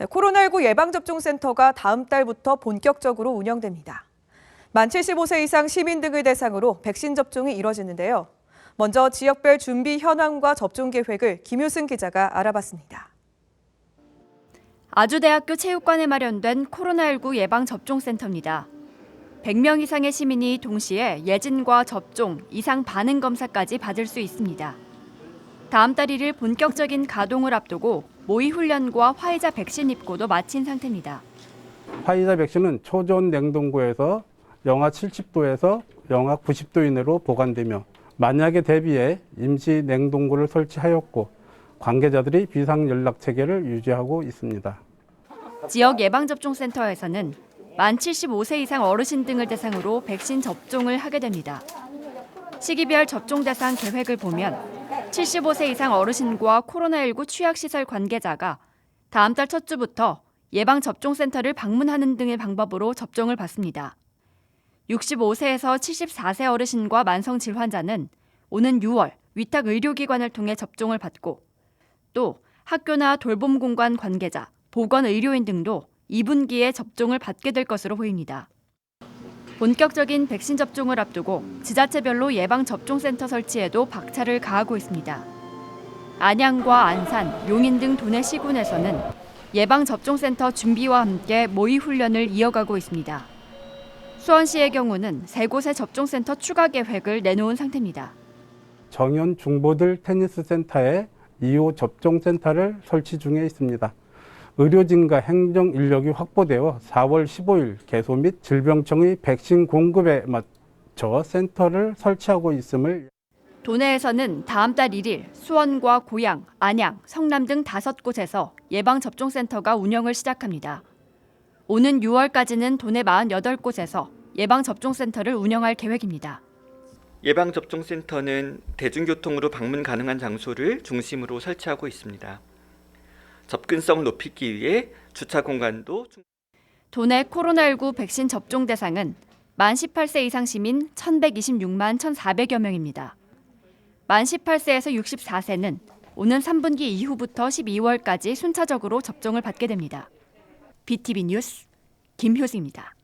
코로나19 예방접종센터가 다음 달부터 본격적으로 운영됩니다. 만 75세 이상 시민 등을 대상으로 백신 접종이 이뤄지는데요. 먼저 지역별 준비 현황과 접종 계획을 김효승 기자가 알아봤습니다. 아주대학교 체육관에 마련된 코로나19 예방접종센터입니다. 100명 이상의 시민이 동시에 예진과 접종, 이상 반응 검사까지 받을 수 있습니다. 다음 달 1일 본격적인 가동을 앞두고 모의 훈련과 화이자 백신 입고도 마친 상태입니다. 화이자 백신은 초저온 냉동고에서 영하 70도에서 영하 90도 이내로 보관되며 만약에 대비해 임시 냉동고를 설치하였고 관계자들이 비상 연락 체계를 유지하고 있습니다. 지역 예방접종센터에서는 만 75세 이상 어르신 등을 대상으로 백신 접종을 하게 됩니다. 시기별 접종 대상 계획을 보면 75세 이상 어르신과 코로나19 취약시설 관계자가 다음 달 첫 주부터 예방접종센터를 방문하는 등의 방법으로 접종을 받습니다. 65세에서 74세 어르신과 만성 질 환자는 오는 6월 위탁 의료기관을 통해 접종을 받고 또 학교나 돌봄 공간 관계자, 보건 의료인 등도 2분기에 접종을 받게 될 것으로 보입니다. 본격적인 백신 접종을 앞두고 지자체별로 예방 접종센터 설치에도 박차를 가하고 있습니다. 안양과 안산, 용인 등 도내 시군에서는 예방 접종센터 준비와 함께 모의 훈련을 이어가고 있습니다. 수원시의 경우는 세 곳의 접종센터 추가 계획을 내놓은 상태입니다. 정현 중보들 테니스 센터에 2호 접종 센터를 설치 중에 있습니다. 의료진과 행정 인력이 확보되어 4월 15일 개소 및 질병청의 백신 공급에 맞춰 센터를 설치하고 있음을 도내에서는 다음 달 1일 수원과 고양, 안양, 성남 등 다섯 곳에서 예방접종센터가 운영을 시작합니다. 오는 6월까지는 도내 48곳에서 예방접종센터를 운영할 계획입니다. 예방접종센터는 대중교통으로 방문 가능한 장소를 중심으로 설치하고 있습니다. 접근성을 높이기 위해 주차 공간도 충- 도내 코로나19 백신 접종 대상은 만 18세 이상 시민 1,126만 1,400여 명입니다. 만 18세에서 64세는 오는 3분기 이후부터 12월까지 순차적으로 접종을 받게 됩니다. BTV 뉴스 김효승입니다.